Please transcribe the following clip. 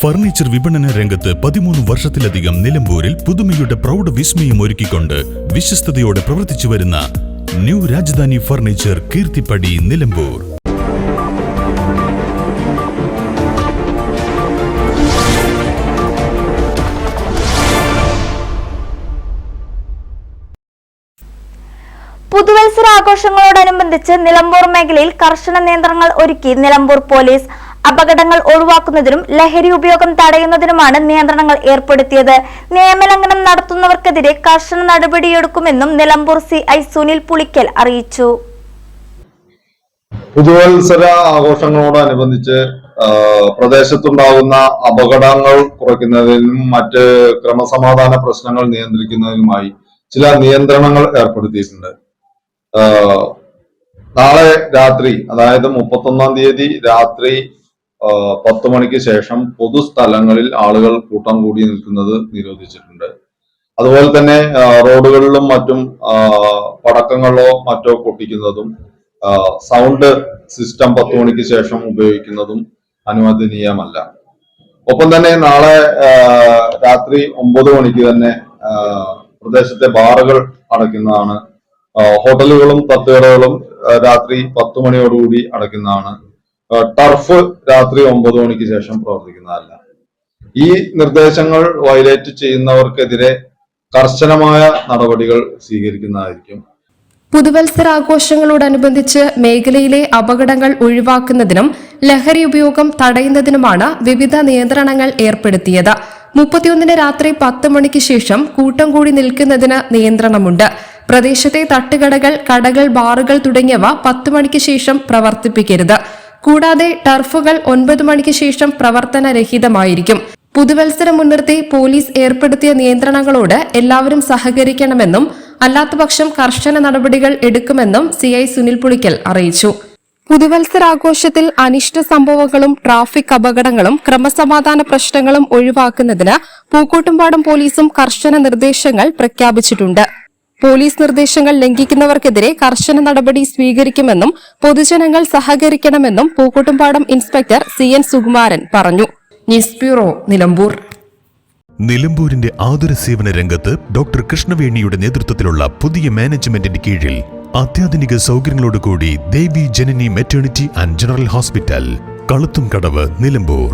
Furniture വിപണന രംഗത്ത് പതിമൂന്ന് വർഷത്തിലധികം നിലമ്പൂരിൽ പുതുമയുടെ പ്രൗഢ വിസ്മയം ഒരുക്കിക്കൊണ്ട് വിശ്വസ്തയോടെ പ്രവർത്തിച്ചു വരുന്ന ന്യൂ രാജധാനി ഫർണിച്ചർ കീർത്തിപ്പടി നിലമ്പൂർ. പുതുവത്സര ആഘോഷങ്ങളോടനുബന്ധിച്ച് നിലമ്പൂർ മേഖലയിൽ കർശന നിയന്ത്രണങ്ങൾ ഒരുക്കി നിലമ്പൂർ പോലീസ് അപകടങ്ങൾ ഒഴിവാക്കുന്നതിനും ലഹരി ഉപയോഗം തടയുന്നതിനുമാണ് നിയന്ത്രണങ്ങൾ ഏർപ്പെടുത്തിയത്. നിയമലംഘനം നടത്തുന്നവർക്കെതിരെ കർശന നടപടിയെടുക്കുമെന്നും നിലമ്പൂർ സി ഐ സുനിൽ പുളിക്കൽ അറിയിച്ചു. പുതുവത്സര ആഘോഷങ്ങളോടനുബന്ധിച്ച് പ്രദേശത്തുണ്ടാകുന്ന അപകടങ്ങൾ കുറയ്ക്കുന്നതിനും മറ്റ് ക്രമസമാധാന പ്രശ്നങ്ങൾ നിയന്ത്രിക്കുന്നതിനുമായി ചില നിയന്ത്രണങ്ങൾ ഏർപ്പെടുത്തിയിട്ടുണ്ട്. നാളെ രാത്രി അതായത് മുപ്പത്തൊന്നാം തീയതി രാത്രി പത്ത് മണിക്ക് ശേഷം പൊതുസ്ഥലങ്ങളിൽ ആളുകൾ കൂട്ടം കൂടി നിൽക്കുന്നത് നിരോധിച്ചിട്ടുണ്ട്. അതുപോലെ തന്നെ റോഡുകളിലും മറ്റും പടക്കങ്ങളോ മറ്റോ പൊട്ടിക്കുന്നതും സൗണ്ട് സിസ്റ്റം പത്ത് മണിക്ക് ശേഷം ഉപയോഗിക്കുന്നതും അനുവദനീയമല്ല. ഒപ്പം തന്നെ നാളെ രാത്രി ഒമ്പത് മണിക്ക് തന്നെ പ്രദേശത്തെ ബാറുകൾ അടയ്ക്കുന്നതാണ്. ഹോട്ടലുകളും തട്ടുകടകളും രാത്രി പത്ത് മണിയോടുകൂടി അടയ്ക്കുന്നതാണ് ടർഫ് രാത്രി ഒമ്പത് മണിക്ക് ശേഷം പ്രവർത്തിക്കുന്നതല്ല. ഈ നിർദ്ദേശങ്ങൾ വയലേറ്റ് ചെയ്യുന്നവർക്കെതിരെ കർശനമായ നടപടികൾ സ്വീകരിക്കുന്നതായിരിക്കും. പുതുവത്സരാഘോഷങ്ങളോടനുബന്ധിച്ച് മേഖലയിലെ അപകടങ്ങൾ ഒഴിവാക്കുന്നതിനും ലഹരി ഉപയോഗം തടയുന്നതിനുമാണ് വിവിധ നിയന്ത്രണങ്ങൾ ഏർപ്പെടുത്തിയത്. മുപ്പത്തിയൊന്നിന് രാത്രി പത്ത് മണിക്ക് ശേഷം കൂട്ടം കൂടി നിൽക്കുന്നതിന് നിയന്ത്രണമുണ്ട്. പ്രദേശത്തെ തട്ടുകടകൾ കടകൾ ബാറുകൾ തുടങ്ങിയവ പത്ത് മണിക്ക് ശേഷം പ്രവർത്തിപ്പിക്കരുത്. കൂടാതെ ടർഫുകൾ ഒൻപത് മണിക്ക് ശേഷം പ്രവർത്തനരഹിതമായിരിക്കും. പുതുവത്സരം മുൻനിർത്തി പോലീസ് ഏർപ്പെടുത്തിയ നിയന്ത്രണങ്ങളോട് എല്ലാവരും സഹകരിക്കണമെന്നും അല്ലാത്തപക്ഷം കർശന നടപടികൾ എടുക്കുമെന്നും സി ഐ സുനിൽ പുളിക്കൽ അറിയിച്ചു. പുതുവത്സരാഘോഷത്തിൽ അനിഷ്ട സംഭവങ്ങളും ട്രാഫിക് അപകടങ്ങളും ക്രമസമാധാന പ്രശ്നങ്ങളും ഒഴിവാക്കുന്നതിന് പൂക്കോട്ടുംപാടം പോലീസും കർശന നിർദ്ദേശങ്ങൾ പ്രഖ്യാപിച്ചിട്ടുണ്ട്. പോലീസ് നിർദ്ദേശങ്ങൾ ലംഘിക്കുന്നവർക്കെതിരെ കർശന നടപടി സ്വീകരിക്കുമെന്നും പൊതുജനങ്ങൾ സഹകരിക്കണമെന്നും Pookkottumpadam inspector C N Sukumaran പറഞ്ഞു. News bureau Nilambur. നിലമ്പൂരിന്റെ ആതുര സേവന രംഗത്ത് ഡോക്ടർ കൃഷ്ണവേണിയുടെ നേതൃത്വത്തിലുള്ള പുതിയ മാനേജ്മെന്റിന്റെ കീഴിൽ അത്യാധുനിക സൗകര്യങ്ങളോടുകൂടി Devi Janani maternity and general hospital Kaluthumkadavu Nilambur.